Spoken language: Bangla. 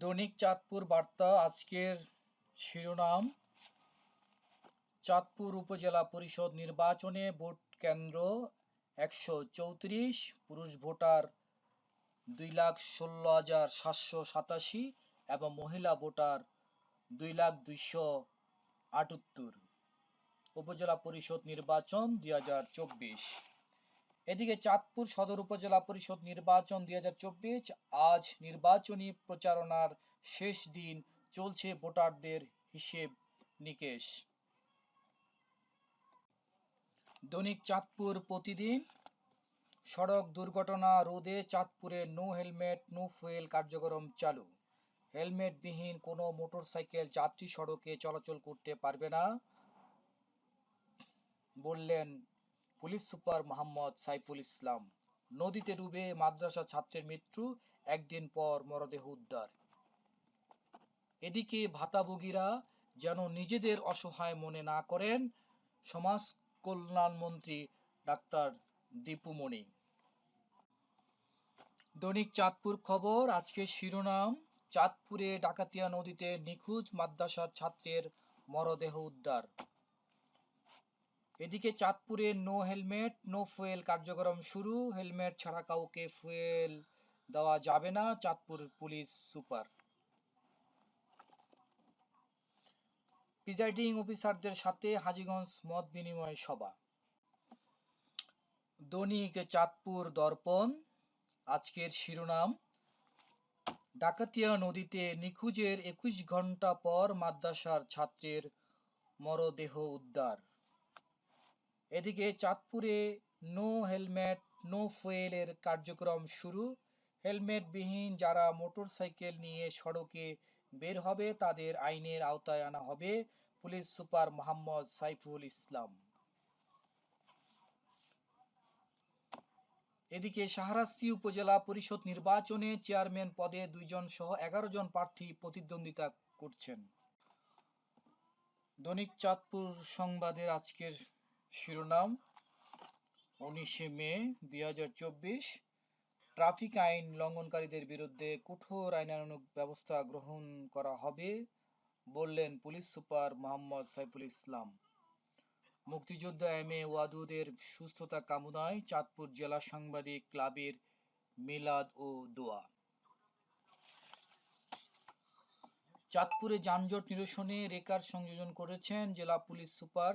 দৈনিক চাঁদপুর বার্তা, আজকের শিরোনাম, চাঁদপুর উপজেলা পরিষদ নির্বাচনে ভোট কেন্দ্র একশো চৌত্রিশ, পুরুষ ভোটার দুই লাখ ষোলো হাজার সাতশো সাতাশি এবং মহিলা ভোটার দুই লাখ দুইশো আটাত্তর। উপজেলা পরিষদ নির্বাচন দুই হাজার চব্বিশ। এদিকে চাঁদপুর সদর উপজেলা পরিষদ নির্বাচন দুই হাজার চব্বিশ, আজ নির্বাচনী প্রচারণার শেষ দিন চলছে ভোটারদের হিসেব নিকেশ। দৈনিক চাঁদপুর প্রতিদিন, সড়ক দুর্ঘটনা রোধে চাঁদপুরে নো হেলমেট, নো ফুয়েল কার্যক্রম চালু। হেলমেটবিহীন কোনো মোটরসাইকেল যাত্রী সড়কে চলাচল করতে পারবে না, বললেন পুলিশ সুপার মোহাম্মদ সাইফুল ইসলাম। নদীতে ডুবে মাদ্রাসা ছাত্রের মৃত্যু, একদিন পর মরদেহ উদ্ধার। এদিকে ভাতাভোগীরা যেন নিজেদের অসহায় মনে না করেন, সমাজ কল্যাণমন্ত্রী ডাক্তার দীপুমণি দৈনিক চাঁদপুর খবর, আজকে শিরোনাম, চাঁদপুরে ডাকাতিয়া নদীতে নিখোঁজ মাদ্রাসার ছাত্রের মরদেহ উদ্ধার। এদিকে চাঁদপুরে নো হেলমেট নো ফুয়েল কার্যক্রম শুরু। হেলমেট ছাড়া কাউকে ফুয়েল দেওয়া যাবে না। Chandpur police super. প্রিজাইডিং অফিসারদের সাথে হাজীগঞ্জ মত বিনিময় সভা। দৈনিক চাঁদপুর দর্পণ। আজকের শিরোনাম, ডাকাতিয়া নদীতে নিখোঁজের একুশ ঘণ্টা পর মাদ্রাসার ছাত্রের মরদেহ উদ্ধার। এদিকে চাঁদপুরে নো হেলমেট, নো ফুয়েলের কার্যক্রম শুরু। হেলমেটবিহীন যারা মোটরসাইকেল নিয়ে সড়কে বের হবে, তাদের আইনের আওতায় আনা হবে পুলিশ সুপার মোহাম্মদ সাইফুল ইসলাম। এদিকে শাহরাস্তি উপজেলা পরিষদ নির্বাচনে চেয়ারম্যান পদে দুইজন সহ এগারো জন প্রার্থী প্রতিদ্বন্দ্বিতা করছেন। দৈনিক চাঁদপুর সংবাদের আজকের শিরোনাম উনিশে মে দুই হাজার চব্বিশ। ট্রাফিক আইন লঙ্ঘনকারীদের বিরুদ্ধে কঠোর আইনানুগ ব্যবস্থা গ্রহণ করা হবে বললেন পুলিশ সুপার মোহাম্মদ সাইফুল ইসলাম। মুক্তিযোদ্ধা এম এ ওয়াদুদের সুস্থতা কামনায় চাঁদপুর জেলা সাংবাদিক ক্লাবের মিলাদ ও দোয়া। চাঁদপুরে যানজট নিরসনে রেকার সংযোজন করেছেন জেলা পুলিশ সুপার